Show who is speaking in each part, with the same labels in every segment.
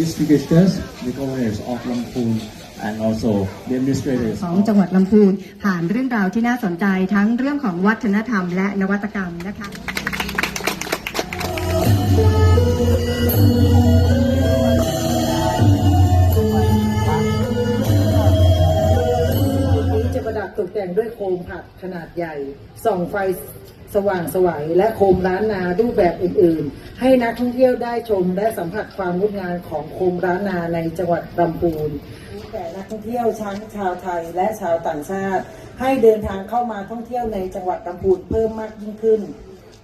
Speaker 1: district teachers, recoverers of Lamphun and also the administrators
Speaker 2: ของจังหวัดลำพูนผ่านเรื่องราวที่น่าสนใจทั้งเรื่องของวัฒนธรรมและนวัตกรรมนะคะ
Speaker 3: งด้วยโคมผัดขนาดใหญ่ ส่องไฟสว่างสวัยและโคมล้านนารูปแบบอื่นๆ ให้นักท่องเที่ยวได้ชมและสัมผัสความงดงามของโคมล้านนาในจังหวัดลำพูนแต่นักท่องเที่ยวทั้งชาวไทยและชาวต่างชาติ ให้เดินทางเข้ามาท่องเที่ยวในจังหวัดลำพูนเพิ่มมากยิ่งขึ้น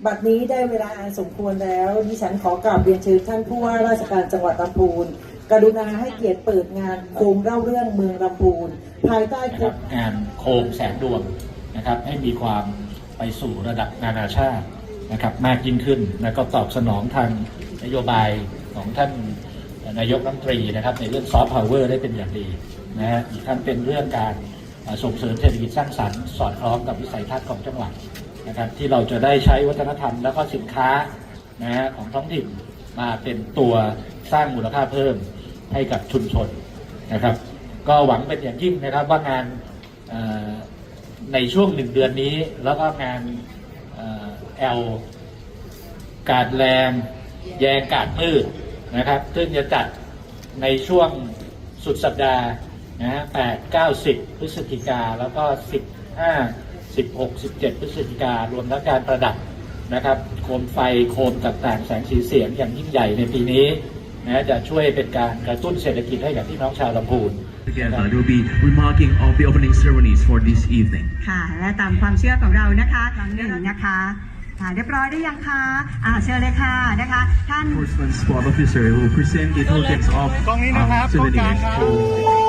Speaker 3: บัดนี้ได้เวลาอันสมควรแล้วดิฉันขอกราบเรียนเชิญท่านผู้ว่าราชการจังหวัดลำพูน กรุณาให้เกียรติเปิดงานโคมเล่าเรื่องเมืองลำพูน ภายใต้
Speaker 4: นะ
Speaker 3: ค
Speaker 4: รับงานโคมแสงดวงนะครับ ให้มีความไปสู่ระดับนานาชาตินะครับมากยิ่งขึ้นแล้วก็ตอบสนองทางนโยบายของท่านนายกรัฐมนตรีนะครับ ในเรื่องซอฟต์พาวเวอร์ได้เป็นอย่างดีนะฮะอีกทั้งเป็นเรื่องการส่งเสริมเศรษฐกิจสร้างสรรค์สอดคล้องกับวิสัยทัศน์ของจังหวัดนะครับที่เราจะได้ใช้วัฒนธรรมแล้วก็สินค้านะฮะของท้องถิ่นมาเป็นตัว สร้างมูลค่าเพิ่มให้กับชุมชนนะครับ ก็หวังเป็นอย่างยิ่งนะครับว่างานในช่วงหนึ่งเดือนนี้ แล้วก็งานแอลการแรงแยงกาดมืดนะครับ ซึ่งจะจัดในช่วงสุดสัปดาห์นะฮะ8 9 10พฤศจิกาแล้วก็15 16 17พฤศจิการวมทั้งการประดับนะครับ โคมไฟโคมต่างๆ แสงสีเสียงอย่างยิ่งใหญ่ในปีนี้ นะจะช่วยเป็นการกระตุ้นเศรษฐกิจให้กับพี่น้องชาวลำพูน
Speaker 5: Together, they will be remarking of the opening ceremonies for this evening.
Speaker 2: ค่ะ และตามความเชื่อของเรานะคะครั้งหนึ่งนะคะค่ะเรียบร้อยได้ยังคะอ่าเชิญเลยค่ะนะคะ ท่าน
Speaker 5: Enforcement Squad Officer will present the tokens of
Speaker 6: กล้องนี้นะครับ
Speaker 5: um,
Speaker 6: กล้องกลาง
Speaker 5: souvenirs
Speaker 6: ครับ
Speaker 5: to